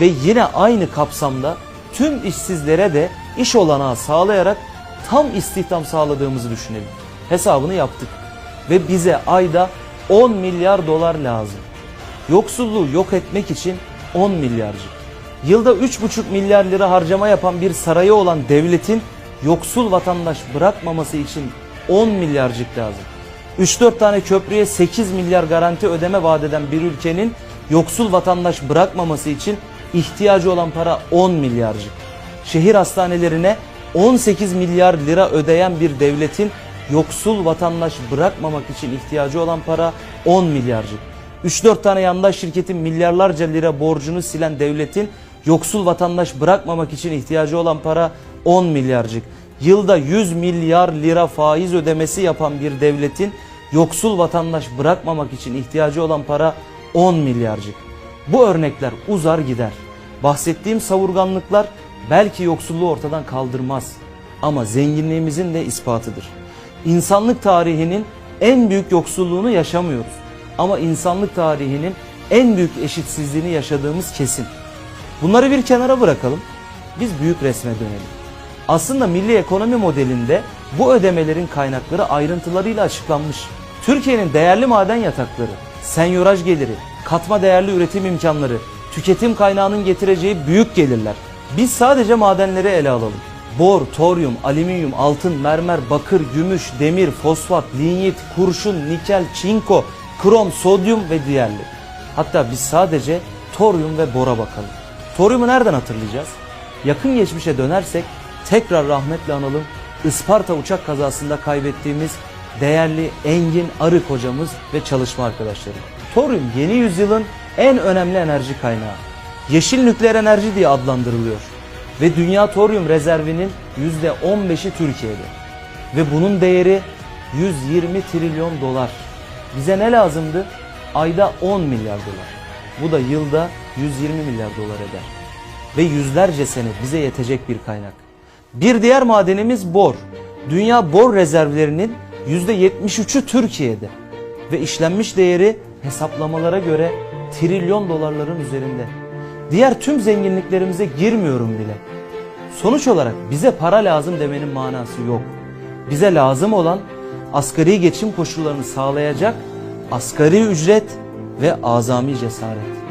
ve yine aynı kapsamda tüm işsizlere de iş olanağı sağlayarak tam istihdam sağladığımızı düşünelim. Hesabını yaptık ve bize ayda 10 milyar dolar lazım. Yoksulluğu yok etmek için 10 milyarcık. Yılda 3,5 milyar lira harcama yapan bir sarayı olan devletin yoksul vatandaş bırakmaması için 10 milyarcık lazım. 3-4 tane köprüye 8 milyar garanti ödeme vaat eden bir ülkenin yoksul vatandaş bırakmaması için ihtiyacı olan para 10 milyarcık. Şehir hastanelerine 18 milyar lira ödeyen bir devletin yoksul vatandaş bırakmamak için ihtiyacı olan para 10 milyarcık. 3-4 tane yandaş şirketin milyarlarca lira borcunu silen devletin yoksul vatandaş bırakmamak için ihtiyacı olan para 10 milyarcık. Yılda 100 milyar lira faiz ödemesi yapan bir devletin yoksul vatandaş bırakmamak için ihtiyacı olan para 10 milyarcık. Bu örnekler uzar gider. Bahsettiğim savurganlıklar belki yoksulluğu ortadan kaldırmaz ama zenginliğimizin de ispatıdır. İnsanlık tarihinin en büyük yoksulluğunu yaşamıyoruz. Ama insanlık tarihinin en büyük eşitsizliğini yaşadığımız kesin. Bunları bir kenara bırakalım. Biz büyük resme dönelim. Aslında milli ekonomi modelinde bu ödemelerin kaynakları ayrıntılarıyla açıklanmış. Türkiye'nin değerli maden yatakları, senyoraj geliri, katma değerli üretim imkanları, tüketim kaynağının getireceği büyük gelirler. Biz sadece madenleri ele alalım. Bor, toryum, alüminyum, altın, mermer, bakır, gümüş, demir, fosfat, linyit, kurşun, nikel, çinko, krom, sodyum ve diğerleri. Hatta biz sadece toryum ve bora bakalım. Toryumu nereden hatırlayacağız? Yakın geçmişe dönersek tekrar rahmetle analım. Isparta uçak kazasında kaybettiğimiz değerli Engin Arık hocamız ve çalışma arkadaşları. Toryum yeni yüzyılın en önemli enerji kaynağı. Yeşil nükleer enerji diye adlandırılıyor. Ve dünya toryum rezervinin %15'i Türkiye'de. Ve bunun değeri 120 trilyon dolar. Bize ne lazımdı? Ayda 10 milyar dolar. Bu da yılda 120 milyar dolar eder. Ve yüzlerce sene bize yetecek bir kaynak. Bir diğer madenimiz bor. Dünya bor rezervlerinin %73'ü Türkiye'de. Ve işlenmiş değeri hesaplamalara göre trilyon dolarların üzerinde. Diğer tüm zenginliklerimize girmiyorum bile. Sonuç olarak bize para lazım demenin manası yok. Bize lazım olan asgari geçim koşullarını sağlayacak asgari ücret ve azami cesaret.